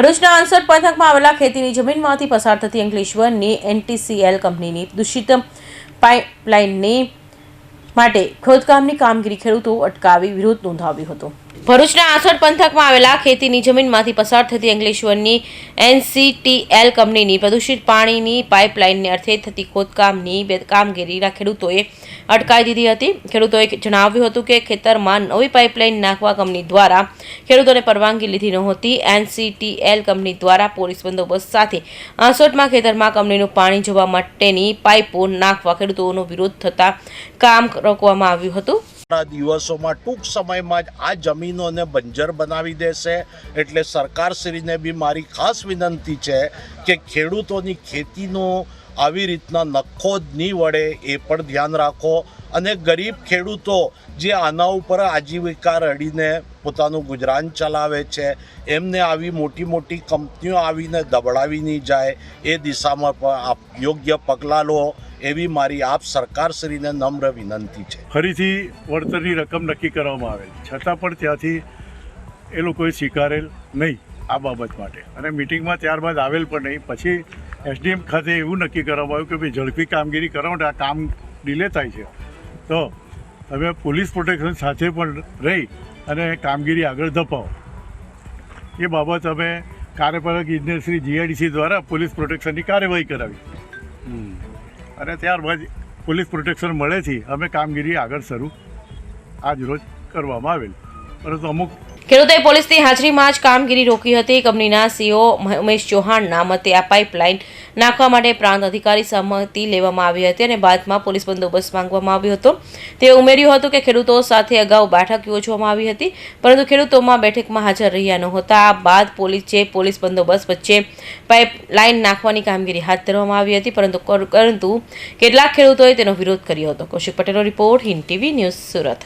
ભરૂચના આંસર પંથકમાં આવેલા ખેતીની જમીનમાંથી પસાર થતી અંકલેશ્વરની એનટીસીએલ કંપનીની દૂષિત પાઇપલાઇનની માટે ખોદકામની કામગીરી ખેડૂતો અટકાવી વિરોધ નોંધાવ્યો હતો. ભરૂચના આંસર પંથકમાં આવેલા ખેતીની જમીનમાંથી પસાર થતી અંકલેશ્વરની એનસીટીએલ કંપનીની પ્રદૂષિત પાણીની પાઇપલાઇનને અર્થે થતી ખોદકામની કામગીરીના ખેડૂતોએ અટકાવી દીધી હતી. ખેડૂતોએ જણાવ્યું હતું કે ખેતરમાં નવી પાઇપલાઇન નાખવા કંપની દ્વારા ખેડૂતોને પરવાનગી લીધી નહોતી. એનસીટીએલ કંપની દ્વારા પોલીસ બંદોબસ્ત સાથે આસોટમાં ખેતરમાં કંપનીનું પાણી જવા માટેની પાઇપો નાખવા ખેડૂતોનો વિરોધ થતા કામ રોકવામાં આવ્યું હતું. આવનારા દિવસોમાં ટૂંક સમયમાં જ આ જમીનોને બંજર બનાવી દેશે. એટલે સરકારશ્રીને બી મારી ખાસ વિનંતી છે કે ખેડૂતોની ખેતીનો આવી રીતના નખો જ નહીં વળે એ પણ ધ્યાન રાખો. અને ગરીબ ખેડૂતો જે આના ઉપર આજીવિકા રડીને પોતાનું ગુજરાન ચલાવે છે, એમને આવી મોટી મોટી કંપનીઓ આવીને દબડાવી નહીં જાય. એ દિશામાં પણ યોગ્ય પગલાં લો. એવી મારી આપ સરકારશ્રીને નમ્ર વિનંતી છે. ફરીથી વળતરની રકમ નક્કી કરવામાં આવેલ. છતાં પણ ત્યાંથી એ લોકોએ સ્વીકારેલ નહીં આ બાબત માટે. અને મિટિંગમાં ત્યારબાદ આવેલ પણ નહીં. પછી એસડીએમ ખાતે એવું નક્કી કરવામાં આવ્યું કે ભાઈ ઝડપી કામગીરી કરો આ કામ ડિલે થાય છે. તો તમે પોલીસ પ્રોટેક્શન સાથે પણ રહી અને કામગીરી આગળ ધપાવો. એ બાબત અમે કાર્યપાલક ઇજનેર શ્રી જીઆઈડીસી દ્વારા પોલીસ પ્રોટેક્શનની કાર્યવાહી કરાવી. અને ત્યારબાદ પોલીસ પ્રોટેક્શન મળેથી અમે કામગીરી આગળ શરૂ આજ રોજ કરવામાં આવેલ. પરંતુ અમુક ખેડૂતોએ પોલીસની હાજરીમાં જ કામગીરી રોકી હતી. કંપનીના સીઓ ઉમેશ ચૌહાણના મતે આ પાઇપલાઇન નાખવા માટે પ્રાંત અધિકારી સહમતિ લેવામાં આવી હતી અને બાદમાં પોલીસ બંદોબસ્ત માંગવામાં આવ્યો હતો. તે ઉમેર્યું હતું કે ખેડૂતો સાથે અગાઉ બેઠક યોજવામાં આવી હતી, પરંતુ ખેડૂતોમાં બેઠકમાં હાજર રહ્યા નહોતા. બાદ પોલીસે પોલીસ બંદોબસ્ત વચ્ચે પાઇપલાઇન નાખવાની કામગીરી હાથ ધરવામાં આવી હતી, પરંતુ પરંતુ કેટલાક ખેડૂતોએ તેનો વિરોધ કર્યો હતો. કૌશિક પટેલનો report Hind TV news Surat.